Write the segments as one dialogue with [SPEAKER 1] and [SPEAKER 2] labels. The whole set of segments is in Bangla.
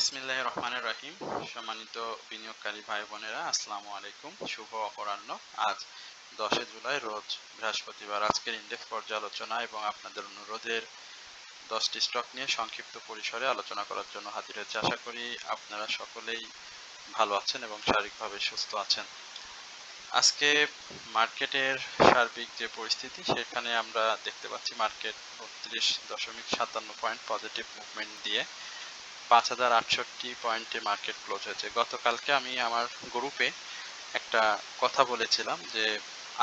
[SPEAKER 1] বিসমিল্লাহ রহমানের রহিম। সম্মানিত বিনিয়োগকারী ভাই বোনেরা, আসসালামু আলাইকুম। শুভ অপরাহ্ন। আজ দশে জুলাই, রোজ বৃহস্পতিবার। আজকের ইন্ডেক্স পর্যালোচনা এবং আপনাদের অনুরোধের দশটি স্টক নিয়ে সংক্ষিপ্ত পরিসরে আলোচনা করার জন্য হাজির হয়েছে। আশা করি আপনারা সকলেই ভালো আছেন এবং শারীরিকভাবে সুস্থ আছেন। আজকে মার্কেটের সার্বিক যে পরিস্থিতি, সেখানে আমরা দেখতে পাচ্ছি মার্কেট বত্রিশ দশমিক সাতান্ন পয়েন্ট পজিটিভ মুভমেন্ট দিয়ে পাঁচ হাজার আটষট্টি পয়েন্টে মার্কেট ক্লোজ হয়েছে। গতকালকে আমি আমার গ্রুপে একটা কথা বলেছিলাম যে,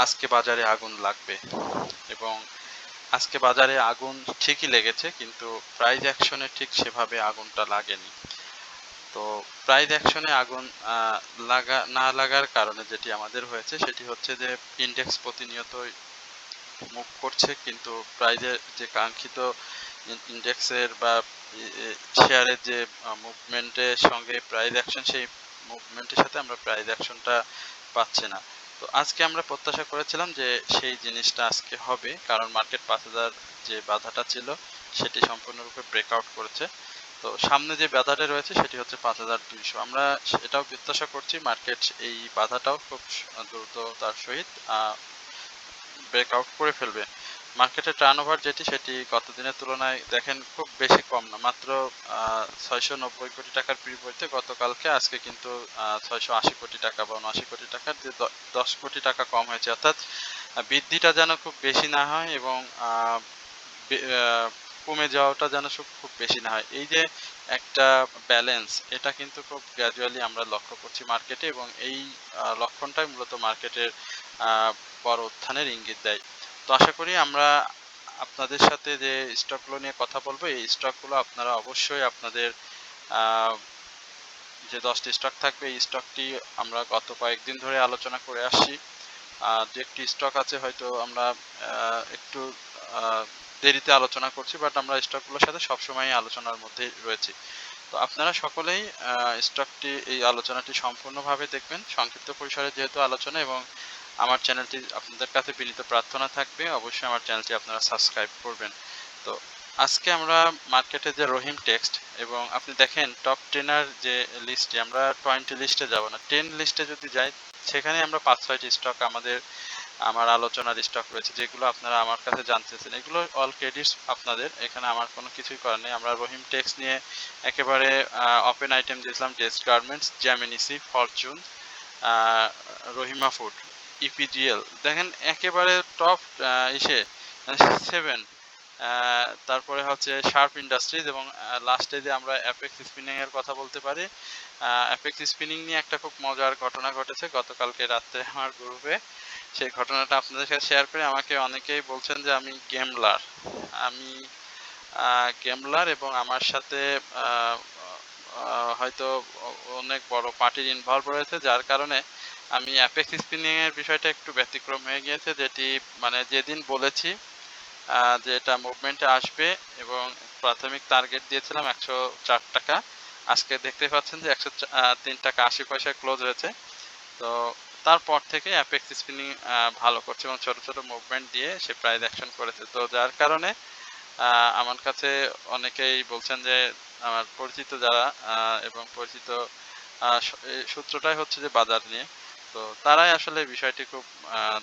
[SPEAKER 1] আজকে বাজারে আগুন লাগবে। এবং আজকে বাজারে আগুন ঠিকই লেগেছে, কিন্তু প্রাইজ অ্যাকশনে ঠিক সেভাবে আগুনটা লাগেনি। তো প্রাইজ অ্যাকশনে আগুন লাগা, না লাগার কারণে যেটি আমাদের হয়েছে, সেটি হচ্ছে যে ইন্ডেক্স প্রতিনিয়তই মুভ করছে, কিন্তু প্রাইজের যে কাঙ্ক্ষিত ইন্ডেক্সের বা শেয়ারের যে মুভমেন্টের সঙ্গে প্রাইস অ্যাকশন সেই মুভমেন্টের সাথে আমরা প্রাইস অ্যাকশনটা পাচ্ছি না। তো আজকে আমরা প্রত্যাশা করেছিলাম যে সেই জিনিসটা আজকে হবে, কারণ মার্কেট পাঁচ হাজার যে বাধাটা ছিল, সেটি সম্পূর্ণরূপে ব্রেকআউট করেছে। তো সামনে যে বাধাটা রয়েছে, সেটি হচ্ছে পাঁচ হাজার দুইশো। আমরা এটাও প্রত্যাশা করছি মার্কেট এই বাধাটাও খুব দ্রুততার সহিত ব্রেকআউট করে ফেলবে। মার্কেটের টার্ন ওভার যেটি, সেটি গত দিনের তুলনায় দেখেন খুব বেশি কম না। মাত্র ছয়শো নব্বই কোটি টাকার বিপরীতে গতকালকে, আজকে কিন্তু ছয়শো আশি কোটি টাকা বা উনআশি কোটি টাকার যে দশ কোটি টাকা কম হয়েছে। অর্থাৎ বৃদ্ধিটা যেন খুব বেশি না হয় এবং কমে যাওয়াটা যেন খুব বেশি না হয়। এই যে একটা ব্যালেন্স এটা কিন্তু খুব গ্র্যাজুয়ালি আমরা লক্ষ্য করছি মার্কেটে এবং এই লক্ষণটাই মূলত মার্কেটের বড় উত্থানের ইঙ্গিত দেয়। তো আশা করি আমরা আপনাদের সাথে যে স্টকগুলো নিয়ে কথা বলব, এই স্টকগুলো আপনারা অবশ্যই আপনাদের যে দশটি স্টক থাকবে, এই স্টকটি আমরা গত কয়েকদিন ধরে আলোচনা করে আসছি। যে একটি স্টক আছে হয়তো আমরা একটু দেরিতে আলোচনা করছি বাট আমরা স্টকগুলোর সাথে সবসময় আলোচনার মধ্যে রয়েছি। তো আপনারা সকলেই স্টকটি এই আলোচনাটি সম্পূর্ণভাবে দেখবেন। সংক্ষিপ্ত পরিসরে যেহেতু আলোচনা এবং আমার চ্যানেলটি আপনাদের কাছে বিনীত প্রার্থনা থাকবে। অবশ্যই আমার চ্যানেলটি আপনারা সাবস্ক্রাইব করবেন। তো আজকে আমরা মার্কেটে যে রহিম টেক্সট এবং আপনি দেখেন টপ টেনার যে লিস্টে আমরা টোয়েন্টি লিস্টে যাব না। টেন লিস্টে যদি যাই, সেখানে আমরা পাঁচ, ছয়টি স্টক আমাদের, আমার আলোচনার স্টক রয়েছে, যেগুলো আপনারা আমার কাছে জানতেছেন। এগুলো অল ক্রেডিটস আপনাদের। এখানে আমার কোনো কিছুই করার নেই। আমরা রহিম টেক্স নিয়ে একেবারে ওপেন আইটেম দিয়েছিলাম ডেস্ট garments Gemini Sea fortune Rahima food EPGL দেখেন, একেবারে টপ ইসে সেভেন তারপরে হচ্ছে শার্প ইন্ডাস্ট্রিজ এবং লাস্টে যে আমরা অ্যাপেক্স স্পিনিং এর কথা বলতে পারি অ্যাপেক্স স্পিনিং নিয়ে একটা খুব মজার ঘটনা ঘটেছে গতকালকে রাত্রে আমার গ্রুপে। সেই ঘটনাটা আপনাদের সাথে শেয়ার করে আমাকে অনেকেই বলছেন যে আমি গেমলার আমি গেমলার এবং আমার সাথে হয়তো অনেক বড় পার্টির ইনভলভ রয়েছে, যার কারণে আমি অ্যাপেক্স স্পিনিং এর বিষয়টা একটু ব্যতিক্রম হয়ে গিয়েছে, যেটি মানে যেদিন বলেছি যে এটা মুভমেন্টে আসবে এবং প্রাথমিক টার্গেট দিয়েছিলাম একশো চার টাকা। আজকে দেখতে পাচ্ছেন যে একশো তিন টাকা আশি পয়সায় ক্লোজ হয়েছে। তো তারপর থেকে অ্যাপেক্স স্পিনিং ভালো করছে এবং ছোট ছোট মুভমেন্ট দিয়ে সে প্রাইস অ্যাকশন করেছে। তো যার কারণে আমার কাছে অনেকেই বলছেন যে, আমার পরিচিত যারা এবং পরিচিত সূত্রটাই হচ্ছে যে বাজার নিয়ে। তো তারাই আসলে বিষয়টি খুব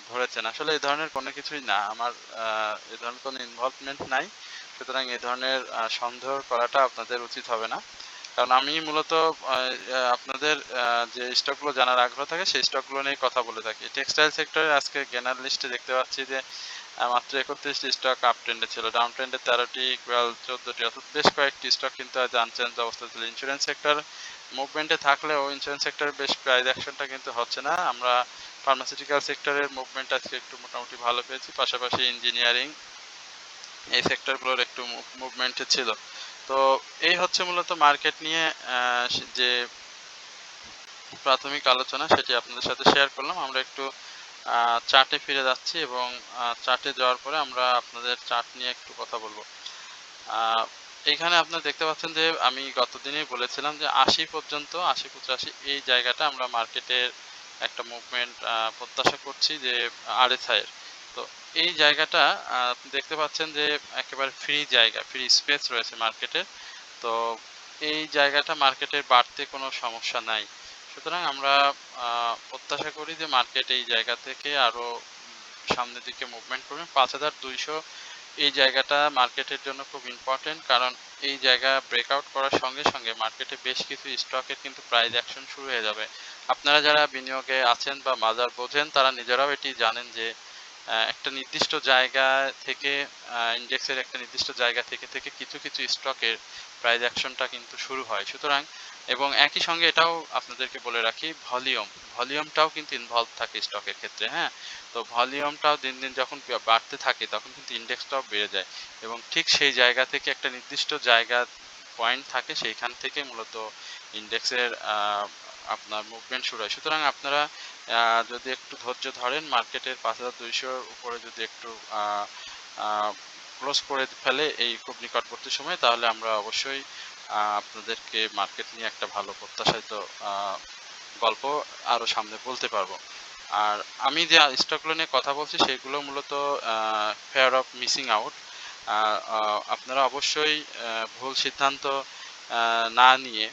[SPEAKER 1] ধরেছেন। আসলে এই ধরনের কোনো কিছুই না। আমার এই ধরনের কোনো ইনভলভমেন্ট নাই। সুতরাং এই ধরনের সন্দেহ করাটা আপনাদের উচিত হবে না। কারণ আমি মূলত আপনাদের যে স্টকগুলো জানার আগ্রহ থাকে, সেই স্টকগুলো নিয়ে কথা বলে থাকি। টেক্সটাইল সেক্টরে আজকে গেনার লিস্টে দেখতে পাচ্ছি যে মাত্র একত্রিশটি স্টক আপ ট্রেন্ডে ছিল। ডাউন ট্রেন্ডে তেরোটি ইকুয়াল চোদ্দটি, অর্থাৎ বেশ কয়েকটি স্টক কিন্তু আজ আনচেঞ্জ অবস্থা ছিল। ইন্স্যুরেন্স সেক্টর মুভমেন্টে থাকলেও ইন্স্যুরেন্স সেক্টর বেশ প্রাইস অ্যাকশনটা কিন্তু হচ্ছে না। আমরা ফার্মাসিউটিক্যাল সেক্টরের মুভমেন্ট আজকে একটু মোটামুটি ভালো পেয়েছি, পাশাপাশি ইঞ্জিনিয়ারিং এই সেক্টরগুলোর একটু মুভমেন্টে ছিল। তো এই হচ্ছে মূলত মার্কেট নিয়ে যে প্রাথমিক আলোচনা, সেটি আপনাদের সাথে শেয়ার করলাম। আমরা একটু চার্টে ফিরে যাচ্ছি এবং চার্টে যাওয়ার পরে আমরা আপনাদের চার্ট নিয়ে একটু কথা বলব। এখানে আপনারা দেখতে পাচ্ছেন যে আমি গতদিনই বলেছিলাম যে আশি পর্যন্ত, আশি পঁচাশি এই জায়গাটা আমরা মার্কেটের একটা মুভমেন্ট প্রত্যাশা করছি যে আরএসআই এর। তো এই জায়গাটা দেখতে পাচ্ছেন যে একেবারে ফ্রি জায়গা ফ্রি স্পেস রয়েছে মার্কেটে তো এই জায়গাটা মার্কেটের বাড়তে কোনো সমস্যা নাই। সুতরাং আমরা প্রত্যাশা করি যে মার্কেট এই জায়গা থেকে আরও সামনের দিকে মুভমেন্ট করবে। পাঁচ হাজার দুইশো এই জায়গাটা মার্কেটের জন্য খুব ইম্পর্টেন্ট কারণ এই জায়গা ব্রেকআউট করার সঙ্গে সঙ্গে মার্কেটে বেশ কিছু স্টকের কিন্তু প্রাইস অ্যাকশন শুরু হয়ে যাবে। আপনারা যারা বিনিয়োগে আছেন বা বাজার বোঝেন, তারা নিজেরাও এটি জানেন যে একটা নির্দিষ্ট জায়গা থেকে ইন্ডেক্সের একটা নির্দিষ্ট জায়গা থেকে থেকে কিছু কিছু স্টকের প্রাইস অ্যাকশনটা কিন্তু শুরু হয়। সুতরাং এবং একই সঙ্গে এটাও আপনাদেরকে বলে রাখি, ভলিউম। ভলিউমটাও কিন্তু ইনভলভ থাকে স্টকের ক্ষেত্রে হ্যাঁ? তো ভলিউমটাও দিন দিন যখন বাড়তে থাকে, তখন কিন্তু ইন্ডেক্সটাও বেড়ে যায়। এবং ঠিক সেই জায়গা থেকে একটা নির্দিষ্ট জায়গা পয়েন্ট থাকে, সেইখান থেকে মূলত ইন্ডেক্সের আপনার মুভমেন্ট শুরু হয়। সুতরাং আপনারা যদি একটু ধৈর্য ধরেন, মার্কেটের পাঁচ হাজার দুইশোর উপরে যদি একটু ক্লোজ করে ফেলে এই খুব নিকটবর্তী সময়ে, তাহলে আমরা অবশ্যই আপনাদেরকে মার্কেট নিয়ে একটা ভালো প্রত্যাশিত গল্প আরও সামনে বলতে পারব। আর আমি যে স্টকগুলো নিয়ে কথা বলছি, সেগুলো মূলত ফেয়ার অফ মিসিং আউট আপনারা অবশ্যই ভুল সিদ্ধান্ত না নিয়ে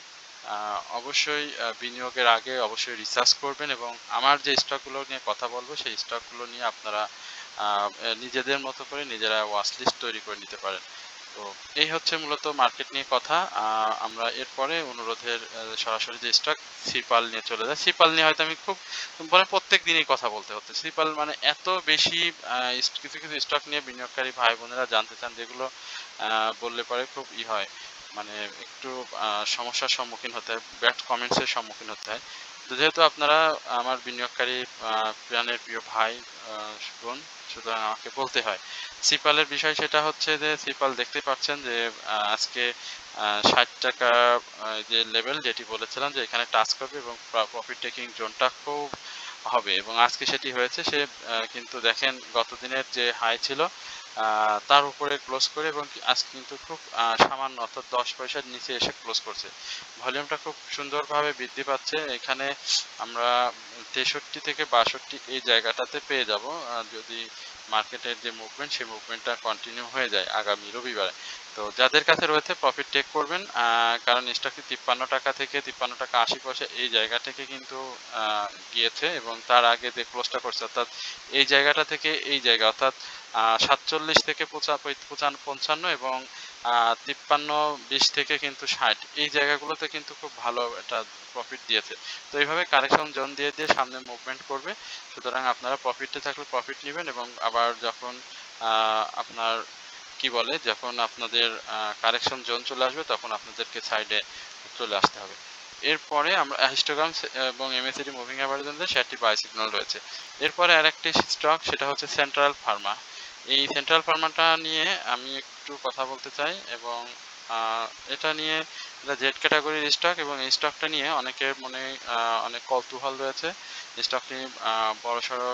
[SPEAKER 1] অবশ্যই বিনিয়োগের আগে অবশ্যই রিসার্চ করবেন এবং আমার যে স্টকগুলো নিয়ে কথা বলব, সেই স্টকগুলো নিয়ে আপনারা নিজেদের মতো করে নিজেরা ওয়াচ লিস্ট তৈরি করে নিতে পারেন। তো এই হচ্ছে মূলত মার্কেট নিয়ে কথা। আমরা এরপরে অনুরোধের সরাসরি যে স্টক সিপাল নিয়ে চলে যায় সিপাল নিয়ে হয়তো আমি খুব মানে প্রত্যেক দিনই কথা বলতে হচ্ছে। সিপাল মানে এত বেশি কিছু কিছু স্টক নিয়ে বিনিয়োগকারী ভাই বোনেরা জানতে চান, যেগুলো বললে পরে খুব ই হয়। মানে একটু সমস্যার সম্মুখীন হতে হয়, ব্যাড কমেন্টসের সম্মুখীন হতে হয়। তো যেহেতু আপনারা আমার বিনিয়োগকারী প্রাণের প্রিয় ভাই বোন, সুতরাং আমাকে বলতে হয়। সিপালের বিষয় সেটা হচ্ছে যে, সিপাল দেখতে পাচ্ছেন যে আজকে ষাট টাকা যে লেভেল যেটি বলেছিলাম যে, এখানে টাচ করবে এবং প্রফিট টেকিং জোনটা খুব হবে এবং আজকে সেটি হয়েছে। সে কিন্তু দেখেন গত দিনের যে হাই ছিল তার উপরে ক্লোজ করে এবং আজকে কিন্তু খুব সামান্য অর্থাৎ দশ পয়সার নিচে এসে ক্লোজ করছে। ভলিউমটা খুব সুন্দরভাবে বৃদ্ধি পাচ্ছে। এখানে আমরা তেষট্টি থেকে বাষট্টি এই জায়গাটাতে পেয়ে যাব। যদি মার্কেটের যে মুভমেন্ট সেই মুভমেন্টটা কন্টিনিউ হয়ে যায় আগামী রবিবারে। তো যাদের কাছে রয়েছে প্রফিট টেক করবেন কারণ স্টকটি তিপ্পান্ন টাকা থেকে তিপ্পান্ন টাকা আশি পয়সা এই জায়গা থেকে কিন্তু গিয়েছে এবং তার আগে যে ক্লোজটা করছে, অর্থাৎ এই জায়গাটা থেকে এই জায়গা, অর্থাৎ সাতচল্লিশ থেকে পঞ্চান্ন এবং তিপ্পান্ন, বিশ থেকে কিন্তু ষাট, এই জায়গাগুলোতে কিন্তু খুব ভালো একটা প্রফিট দিয়েছে। তো এইভাবে কারেকশন জোন দিয়ে দিয়ে সামনে মুভমেন্ট করবে। সুতরাং আপনারা প্রফিটে থাকলে প্রফিট নেবেন এবং আবার যখন আপনার কি বলে, যখন আপনাদের কারেকশন জোন চলে আসবে, তখন আপনাদেরকে সাইডে চলে আসতে হবে। এরপরে আমরা হিস্টোগ্রাম এবং এমএসিডি মুভিং অ্যাভারেজের সেটি বাই সিগন্যাল রয়েছে। এরপরে আরেকটি স্টক সেটা হচ্ছে সেন্ট্রাল ফার্মা এই সেন্ট্রাল ফার্মাটা নিয়ে আমি একটু কথা বলতে চাই, এবং এটা নিয়ে এটা জেড ক্যাটাগরির স্টক এবং এই স্টকটা নিয়ে অনেকের মনে অনেক কৌতূহল রয়েছে। স্টকটি বড়সড়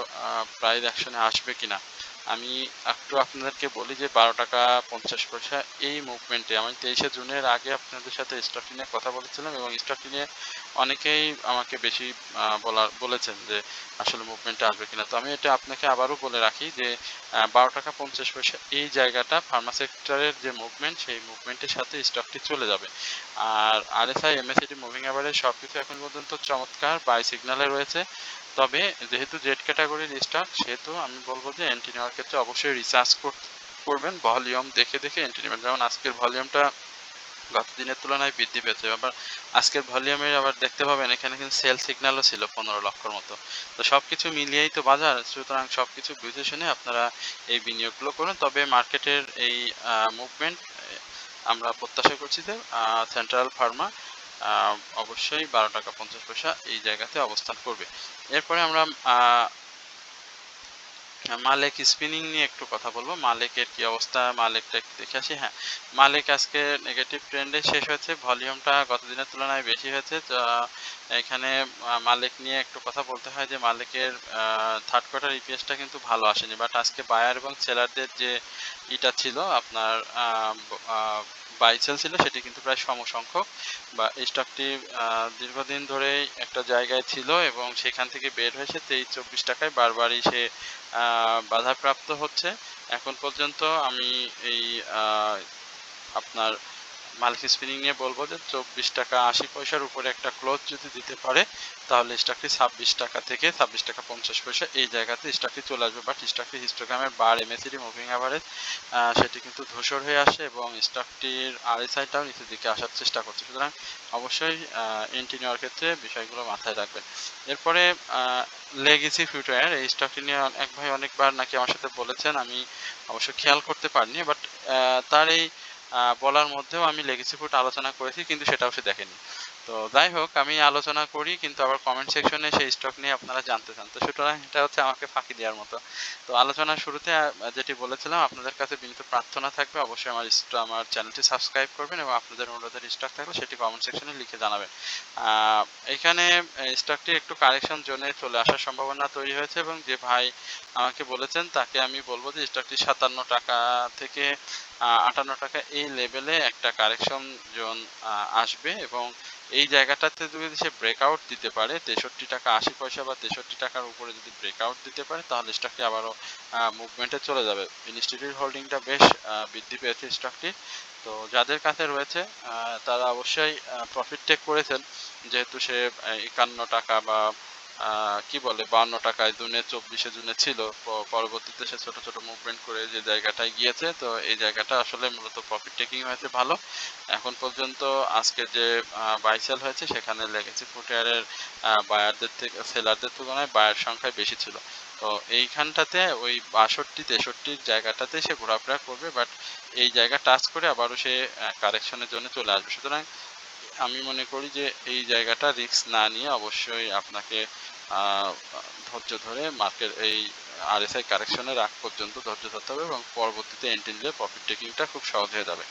[SPEAKER 1] প্রাইস অ্যাকশনে আসবে কিনা। আমি একটু আপনাদেরকে বলি যে বারো টাকা পঞ্চাশ পয়সা এই মুভমেন্টে আমি তেইশে জুনের আগে আপনাদের সাথে স্টকটি নিয়ে কথা বলেছিলাম এবং স্টকটি নিয়ে অনেকেই আমাকে বেশি বলার, বলেছেন যে আসলে মুভমেন্টে আসবে কিনা। তো আমি এটা আপনাকে আবারও বলে রাখি যে বারো টাকা পঞ্চাশ পয়সা এই জায়গাটা ফার্মা সেক্টরের যে মুভমেন্ট সেই মুভমেন্টের সাথে স্টকটি চলে যাবে। আর আরএসআই এমএসিডি মুভিং অ্যাভারেজ সব কিছু এখন পর্যন্ত চমৎকার। বাই সিগনালে রয়েছে। তবে যেহেতু জেড ক্যাটাগরির স্টক সেহেতু আমি বলব যে এন্ট্রি নেওয়ার ক্ষেত্রে অবশ্যই রিসার্চ করবেন। ভলিউম দেখে দেখে এন্ট্রি নেবেন। যেমন আজকের ভলিউমটা গত দিনের তুলনায় বৃদ্ধি পেয়েছে। আবার আজকের ভলিউমে আবার দেখতে পাবেন, এখানে কিন্তু সেল সিগন্যালও ছিল পনেরো লক্ষর মতো। তো সব কিছু মিলিয়েই তো বাজার। সুতরাং সব কিছু বুঝে শুনে আপনারা এই বিনিয়োগগুলো করুন। তবে মার্কেটের এই মুভমেন্ট আমরা প্রত্যাশা করছি যে সেন্ট্রাল ফার্মা অবশ্যই বারো টাকা পঞ্চাশ পয়সা এই জায়গাতে অবস্থান করবে। এরপরে আমরা মালেক স্পিনিং নিয়ে একটু কথা বলব। মালেকের কি অবস্থা, মালেকটা দেখে আসি। হ্যাঁ মালেক আজকে নেগেটিভ ট্রেন্ডে শেষ হয়েছে। ভলিউমটা গত দিনের তুলনায় বেশি হয়েছে। এখানে মালেক নিয়ে একটু কথা বলতে হয় যে মালেকের থার্ড কোয়ার্টার ইপিএসটা কিন্তু ভালো আসেনি। বাট আজকে বায়ার এবং সেলারদের যে ইটা ছিল আপনার বাইসেল ছিল, সেটি কিন্তু প্রায় সমসংখ্যক বা স্টকটি দীর্ঘদিন ধরে একটা জায়গায় ছিল এবং সেখান থেকে বের হয়েছে তেইশ চব্বিশ টাকায়। বারবারই সে বাধাপ্রাপ্ত হচ্ছে। এখন পর্যন্ত আমি এই আপনার মালিক স্পিনিং নিয়ে বলব যে চব্বিশ টাকা আশি পয়সার উপরে একটা ক্লোজ যদি দিতে পারে, তাহলে স্টকটি ছাব্বিশ টাকা থেকে ছাব্বিশ টাকা পঞ্চাশ পয়সা এই জায়গাতে স্টকটি চলে আসবে। বাট স্টকটি হিস্টোগ্রামের বার এমএসিডি মুভিং অ্যাভারেজ সেটি কিন্তু ধূসর হয়ে আসে এবং স্টকটির আরএসআইটাও নিচের দিকে আসার চেষ্টা করছে। সুতরাং অবশ্যই এন্ট্রি নেওয়ার ক্ষেত্রে বিষয়গুলো মাথায় রাখবেন। এরপরে লেগেসি ফিউটার এই স্টকটি নিয়ে এক ভাই অনেকবার নাকি আমার সাথে বলেছেন, আমি অবশ্য খেয়াল করতে পারিনি বাট তার এই বলার মধ্যেও আমি লেগেসি ফুট আলোচনা করেছি, কিন্তু সেটাও সে দেখেনি। তো যাই হোক, আমি আলোচনা করি, কিন্তু আবার কমেন্ট সেকশনে সেই স্টক নিয়ে আপনারা জানতে চান। তো সুতরাং এটা হচ্ছে আমাকে ফাঁকি দেওয়ার মতো। তো আলোচনার শুরুতে যেটি বলেছিলাম, আপনাদের কাছে বিনীত প্রার্থনা থাকবে। অবশ্যই আমার আমার চ্যানেলটি সাবস্ক্রাইব করবেন এবং আপনাদের অনুরোধের স্টক থাকলে সেটি কমেন্ট সেকশনে লিখে জানাবেন। এখানে স্টকটি একটু কারেকশন জোনে চলে আসার সম্ভাবনা তৈরি হয়েছে এবং যে ভাই আমাকে বলেছেন, তাকে আমি বলব যে স্টকটি সাতান্ন টাকা থেকে আটান্ন টাকা এই লেভেলে একটা কারেকশন জোন আসবে এবং এই জায়গাটাতে যদি সে ব্রেকআউট দিতে পারে, তেষট্টি টাকা আশি পয়সা বা তেষট্টি টাকার উপরে যদি ব্রেকআউট দিতে পারে, তাহলে স্টকটি আবারও মুভমেন্টে চলে যাবে। ইনস্টিটিউট হোল্ডিংটা বেশ বৃদ্ধি পেয়েছে স্টকটি তো যাদের কাছে রয়েছে তারা অবশ্যই প্রফিট টেক করেছেন। যেহেতু সে একান্ন টাকা বা কি বলে, বান্ন টাকায় জুনে, চব্বিশে জুনে ছিল। পরবর্তীতে সে ছোট ছোট মুভমেন্ট করে যে জায়গাটায় গিয়েছে, তো এই জায়গাটা আসলে মূলত প্রফিট টেকিং হয়েছে ভালো। এখন পর্যন্ত আজকে যে বাই সেল হয়েছে, সেখানে লেগেছে ফুটওয়্যারের বায়ারদের থেকে সেলারদের তুলনায় বায়ার সংখ্যায় বেশি ছিল। তো এইখানটাতে ওই বাষট্টি তেষট্টির জায়গাটাতে সে ঘোরাফেরা করবে বাট এই জায়গা টাচ করে আবারও সে কারেকশনের জন্য চলে আসবে। সুতরাং আমি মনে করি যে এই জায়গাটা রিস্ক না নিয়ে অবশ্যই আপনাকে ধৈর্য ধরে মার্কেট এই আরএসআই কারেকশনের আগ পর্যন্ত ধৈর্য ধরতে হবে এবং পরবর্তীতে এন্ট্রি নিলে প্রফিট টেকিংটা খুব সহজ হয়ে যাবে।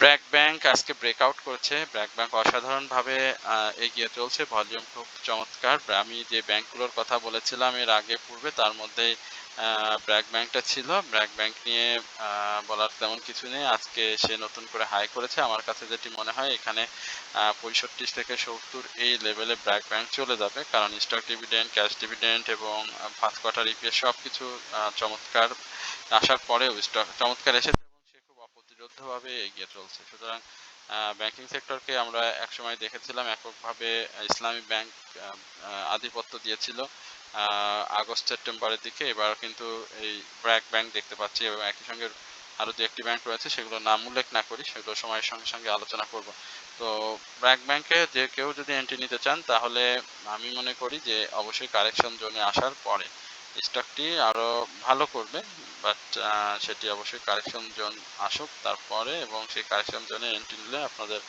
[SPEAKER 1] ব্র্যাক ব্যাংক আজকে ব্রেকআউট করেছে। ব্র্যাক ব্যাংক অসাধারণভাবে এগিয়ে চলছে। ভলিউম খুব চমৎকার। আমি যে ব্যাংকগুলোর কথা বলেছিলাম এর আগে পূর্বে, তার মধ্যে ব্র্যাক ব্যাংকটা ছিল। ব্র্যাক ব্যাংক নিয়ে বলার তেমন কিছু নেই। আজকে সে নতুন করে হাই করেছে। আমার কাছে যেটি মনে হয়, এখানে পঁয়ষট্টি থেকে সত্তর এই লেভেলে ব্র্যাক ব্যাংক চলে যাবে। কারণ স্টক ডিভিডেন্ড ক্যাশ ডিভিডেন্ড এবং ফার্স্ট কোয়ার্টার ইপিএস সব কিছু চমৎকার আসার পরেও স্টক চমৎকার এসেছে এবং সে খুব অপ্রতিরোধ্যভাবে এগিয়ে চলছে। সুতরাং ব্যাংকিং সেক্টরকে আমরা একসময় দেখেছিলাম, এককভাবে ইসলামী ব্যাংক আধিপত্য দিয়েছিল। আগস্ট, সেপ্টেম্বরের দিকে। এবার কিন্তু এই ব্র্যাক ব্যাংক দেখতে পাচ্ছি এবং একই সঙ্গে আরও দু একটি ব্যাংক রয়েছে, সেগুলোর নাম উল্লেখ না করি, সেগুলো সময়ের সঙ্গে সঙ্গে আলোচনা করব। তো ব্র্যাক ব্যাংকে যে কেউ যদি এন্ট্রি নিতে চান, তাহলে আমি মনে করি যে অবশ্যই কারেকশন জোনে আসার পরে স্টকটি আরও ভালো করবে বাট সেটি অবশ্যই কারেকশন জোন আসুক তারপরে এবং সেই কারেকশন জোনে এন্ট্রি নিলে আপনাদের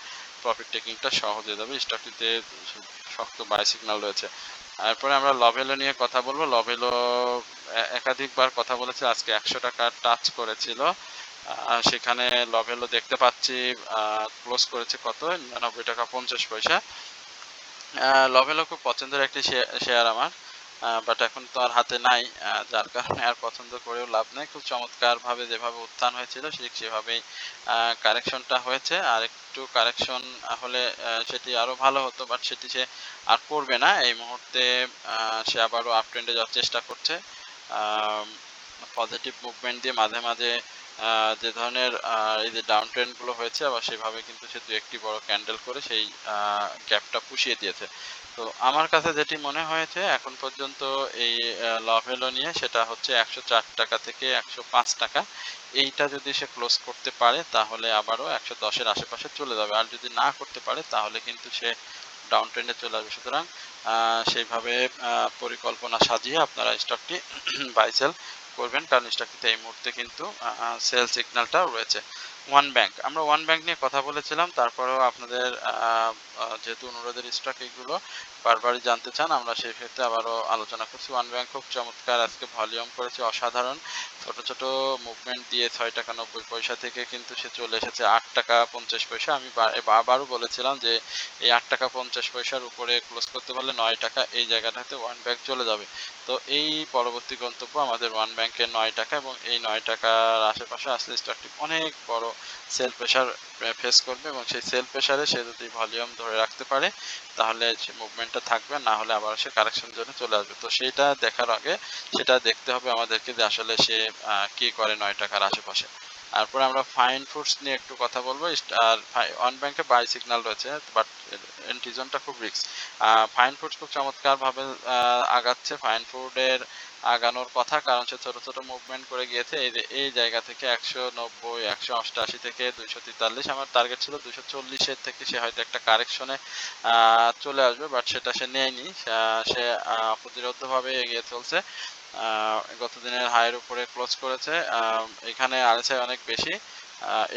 [SPEAKER 1] প্রফিট টেকিংটা সহজ হয়ে যাবে। স্টকটিতে শক্ত বাই সিগন্যাল রয়েছে। তারপরে আমরা লভেলো নিয়ে কথা বলব। লভেলো একাধিকবার কথা বলেছে, আজকে একশো টাকা টাচ করেছিল। সেখানে লভেলো দেখতে পাচ্ছি ক্লোজ করেছে কত? নিরানব্বই টাকা, পঞ্চাশ পয়সা। লভেলো খুব পছন্দের একটি শেয়ার আমার। বাট এখন তো আর হাতে নাই যার কারণে আর পছন্দ করেও লাভ নেই। খুব চমৎকার ভাবে যেভাবে উত্থান হয়েছিল, ঠিক সেভাবেই কারেকশনটা হয়েছে। আর একটু কারেকশন হলে সেটি আরও ভালো হতো বাট সেটি সে আর করবে না। এই মুহূর্তে সে আবারও আপ ট্রেন্ডে যাওয়ার চেষ্টা করছে। পজিটিভ মুভমেন্ট দিয়ে মাঝে মাঝে যে ধরনের এই যে ডাউন ট্রেন্ডগুলো হয়েছে, আবার সেভাবে কিন্তু সে দু একটি বড় ক্যান্ডেল করে সেই গ্যাপটা পুষিয়ে দিয়েছে। তো আমার কাছে যেটি মনে হয়েছে, এখন পর্যন্ত এই লভেলো নিয়ে সেটা হচ্ছে একশো চার টাকা থেকে একশো পাঁচ টাকা। এইটা যদি সে ক্লোজ করতে পারে, তাহলে আবারও একশো দশের আশেপাশে চলে যাবে। আর যদি না করতে পারে, তাহলে কিন্তু সে ডাউন ট্রেন্ডে চলে আসবে। সুতরাং সেইভাবে পরিকল্পনা সাজিয়ে আপনারা স্টকটি বাই সেল করবেন। কারণ স্টকটিতে এই মুহূর্তে কিন্তু সেল সিগন্যালটা রয়েছে। ওয়ান ব্যাংক আমরা ওয়ান ব্যাংক নিয়ে কথা বলেছিলাম, তারপরেও আপনাদের যেহেতু অনুরোধের স্টক এগুলো বারবারই জানতে চান, আমরা সেই ক্ষেত্রে আবারও আলোচনা করছি। ওয়ান ব্যাংক খুব চমৎকার, আজকে ভলিউম করেছে, অসাধারণ। ছোট ছোট মুভমেন্ট দিয়ে ছয় টাকা নব্বই পয়সা থেকে কিন্তু সে চলে এসেছে আট টাকা পঞ্চাশ পয়সা, আমি বারবারও বলেছিলাম যে এই আট টাকা পঞ্চাশ পয়সার উপরে ক্লোজ করতে পারলে নয় টাকা এই জায়গাটাতে ওয়ান ব্যাংক চলে যাবে। তো এই পরবর্তী গন্তব্য আমাদের ওয়ান ব্যাংকের নয় টাকা এবং এই নয় টাকার আশেপাশে আসলে স্টকটি অনেক বড় সেল প্রেশার ফেস করবে এবং সেই সেল প্রেশারে সে যদি ভলিউম ধরে রাখতে পারে, তাহলে সে মুভমেন্টটা থাকবে, না হলে আবার সে কারেকশন জন্য চলে আসবে। তো সেইটা দেখার আগে সেটা দেখতে হবে আমাদেরকে যে আসলে সে কি করে নয় টাকার আশেপাশে। তারপরে আমরা ফাইন ফুডস নিয়ে একটু কথা বলব। আর অন ব্যাংকে বাই সিগন্যাল রয়েছে বাট এন্টিজনটা খুব রিস্ক ফাইন ফুডস খুব চমৎকারভাবে আগাচ্ছে। ফাইন ফুডের আগানোর কথা কারণ সে ছোট ছোট মুভমেন্ট করে গিয়েছে। এই যে এই জায়গা থেকে একশো নব্বই একশো অষ্টআশি থেকে দুইশো তেতাল্লিশ আমার টার্গেট ছিল দুইশো চল্লিশের থেকে সে হয়তো একটা কারেকশনে চলে আসবে বাট সেটা সে নেয়নি। সে- আহ, এগিয়ে চলছে। গত দিনের হাইয়ের উপরে ক্লোজ করেছে। এখানে আরএসআই অনেক বেশি।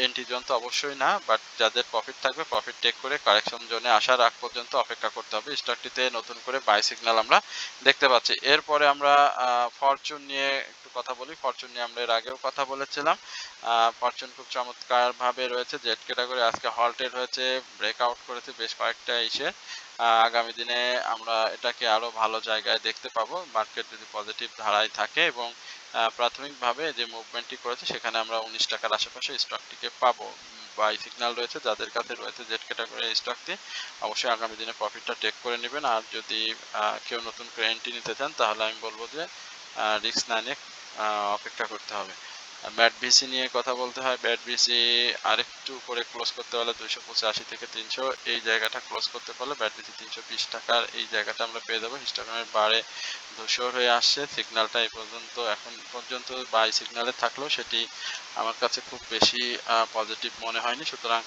[SPEAKER 1] এন্ট্রি জোন তো অবশ্যই না বাট যাদের প্রফিট থাকবে প্রফিট টেক করে কারেকশন জোনে আসার আগ পর্যন্ত অপেক্ষা করতে হবে। স্টকটিতে নতুন করে বাই সিগন্যাল আমরা দেখতে পাচ্ছি। এরপরে আমরা ফরচুন নিয়ে কথা বলি ফরচুন নিয়ে আমরা এর আগেও কথা বলেছিলাম। ফরচুন খুব চমৎকার ভাবে রয়েছে জেট ক্যাটাগরি আজকে হল্টেড হয়েছে ব্রেকআউট করেছে বেশ কয়েকটা আহ, আগামী দিনে আমরা এটাকে আরও ভালো জায়গায় দেখতে পাবো মার্কেট যদি পজিটিভ ধারায় থাকে এবং প্রাথমিকভাবে যে মুভমেন্টটি করেছে সেখানে আমরা উনিশ টাকার আশেপাশে স্টকটিকে পাবো। বাই সিগন্যাল রয়েছে যাদের কাছে রয়েছে জেট ক্যাটাগরি স্টকটি অবশ্যই আগামী দিনে প্রফিটটা টেক করে নেবেন। আর যদি কেউ নতুন করে এন্ট্রি নিতে চান তাহলে আমি বলব যে রিস্ক না নিয়ে অপেক্ষা করতে হবে। ব্যাট বিসি নিয়ে কথা বলতে হয়। ব্যাট বিসি আরেকটু উপরে ক্লোজ করতে পারলে দুইশো পঁচাশি থেকে তিনশো, এই জায়গাটা ক্লোজ করতে পারলে ব্যাট বিসি তিনশো বিশ টাকার এই জায়গাটা আমরা পেয়ে যাব। হিস্টোগ্রামের বারে ধূসর হয়ে আসছে। সিগন্যালটা এই পর্যন্ত, এখন পর্যন্ত বাই সিগন্যালে থাকলেও সেটি আমার কাছে খুব বেশি পজিটিভ মনে হয়নি। সুতরাং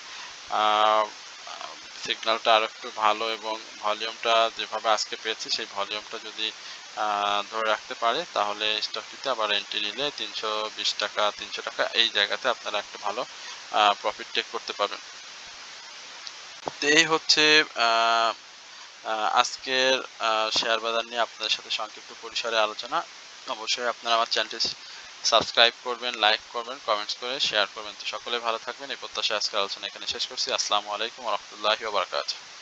[SPEAKER 1] সিগন্যালটা আরও একটু ভালো এবং ভলিউমটা যেভাবে আজকে পেয়েছি, সেই ভলিউমটা যদি ধরে রাখতে পারে, তাহলে স্টকটিতে আবার এন্ট্রি নিলে তিনশো বিশ টাকা, তিনশো টাকা এই জায়গাতে আপনারা একটা ভালো প্রফিট টেক করতে পারবেন। তো এই হচ্ছে আজকের শেয়ার বাজার নিয়ে আপনাদের সাথে সংক্ষিপ্ত পরিসরে আলোচনা। অবশ্যই আপনারা আমার চ্যানেলটি সাবস্ক্রাইব করবেন, লাইক করবেন কমেন্টস করে শেয়ার করবেন। তো সকলে ভালো থাকবেন। এই প্রত্যাশা আজকে আলোচনা এখানে শেষ করছি। আসসালামু আলাইকুম রহমতুল্লাহি ওবরাকাতুহু